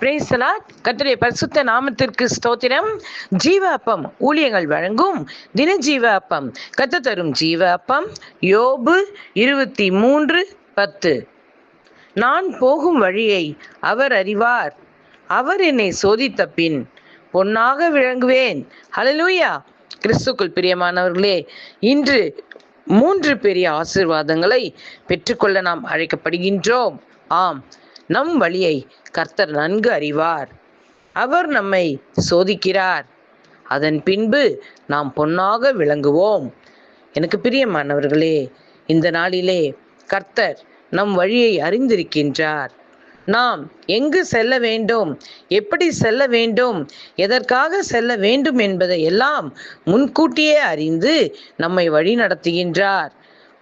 பிரேசலா கர்த்தருடைய பரிசுத்த நாமத்திற்கு ஸ்தோத்திரம். ஜீவ அப்பம் ஊழியங்கள் வழங்கும் தின ஜீவ அப்பம் கத்து தரும் ஜீவ அப்பம் யோபு இருபத்தி மூன்று பத்து. நான் போகும் வழியை அவர் அறிவார். அவர் என்னை சோதித்த பின் பொன்னாக விளங்குவேன். ஹலலூயா கிறிஸ்துக்குள் பிரியமானவர்களே இன்று மூன்று பெரிய ஆசீர்வாதங்களை பெற்றுக்கொள்ள நாம் அழைக்கப்படுகின்றோம். ஆம். நம் வழியை கர்த்தர் நன்கு அறிவார். அவர் நம்மை சோதிக்கிறார். அதன் பின்பு நாம் பொன்னாக விளங்குவோம். எனக்கு பிரியமானவர்களே இந்த நாளிலே கர்த்தர் நம் வழியை அறிந்திருக்கின்றார். நாம் எங்கு செல்ல வேண்டும் எப்படி செல்ல வேண்டும் எதற்காக செல்ல வேண்டும் என்பதை எல்லாம் முன்கூட்டியே அறிந்து நம்மை வழி நடத்துகின்றார்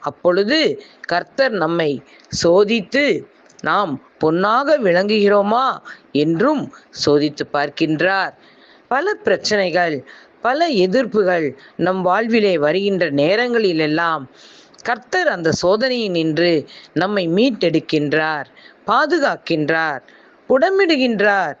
அப்பொழுது கர்த்தர் நம்மை சோதித்து நாம் பொன்னாக விளங்குகிறோமா என்றும் சோதித்து பார்க்கின்றார். பல பிரச்சனைகள் பல எதிர்ப்புகள் நம் வாழ்விலே வருகின்ற நேரங்களிலெல்லாம் கர்த்தர் அந்த சோதனையை நின்று நம்மை மீட்டெடுக்கின்றார் பாதுகாக்கின்றார் புடமிடுகின்றார்.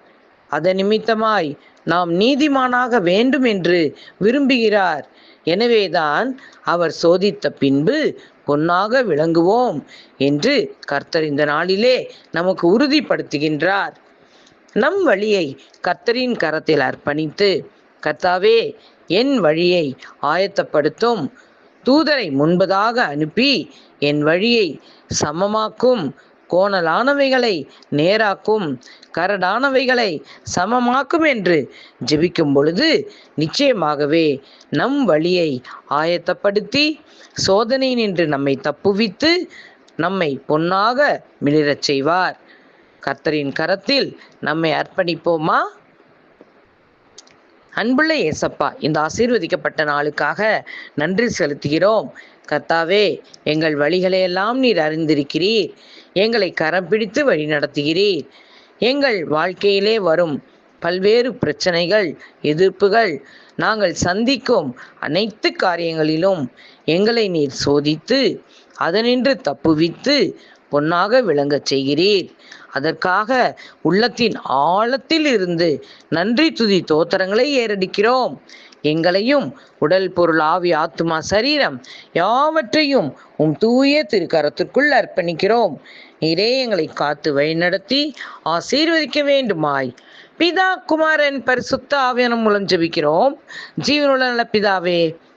அதன் நிமித்தமாய் நாம் நீதிமானாக வேண்டும் என்று விரும்புகிறார். எனவேதான் அவர் சோதித்த பின்பு பொன்னாக விளங்குவோம் என்று கர்த்தர் இந்த நாளிலே நமக்கு உறுதிப்படுத்துகின்றார். நம் வழியை கர்த்தரின் கரத்தில் அர்ப்பணித்து கர்த்தாவே என் வழியை ஆயத்தப்படுத்தும். தூதரை முன்பதாக அனுப்பி என் வழியை சமமாக்கும். கோணலானவைகளை நேராக்கும் கரடானவைகளை சமமாக்கும் என்று ஜெபிக்கும் பொழுது நிச்சயமாகவே நம் வழியை ஆயத்தப்படுத்தி சோதனை நின்று நம்மை தப்புவித்து நம்மை பொன்னாக மிளிரச் செய்வார். கர்த்தரின் கரத்தில் நம்மை அர்ப்பணிப்போமா? அன்புள்ள ஏசப்பா இந்த ஆசீர்வதிக்கப்பட்ட நாளுக்காக நன்றி செலுத்துகிறோம். கர்த்தாவே எங்கள் வழிகளையெல்லாம் நீர் அறிந்திருக்கிறீர். எங்களை கரம் பிடித்து வழி நடத்துகிறீர். எங்கள் வாழ்க்கையிலே வரும் பல்வேறு பிரச்சனைகள் எதிர்ப்புகள் நாங்கள் சந்திக்கும் அனைத்து காரியங்களிலும் எங்களை நீர் சோதித்து அதனின்று தப்புவித்து பொன்னாக விளங்கச் செய்கிறீர். அதற்காக உள்ளத்தின் ஆழத்தில் இருந்து நன்றி துதி தோத்திரங்களை ஏறடிக்கிறோம். எங்களையும் உடல் பொருள் ஆவி ஆத்துமா சரீரம் யாவற்றையும் உம் தூய திருக்கரத்திற்குள் அர்ப்பணிக்கிறோம். நீரே எங்களை காத்து வழிநடத்தி ஆசீர்வதிக்க வேண்டுமாய். பிதா குமாரன் பரிசுத்த ஆவியானம் மூலம் ஜபிக்கிறோம். ஜீவனுள்ள நல்ல பிதாவே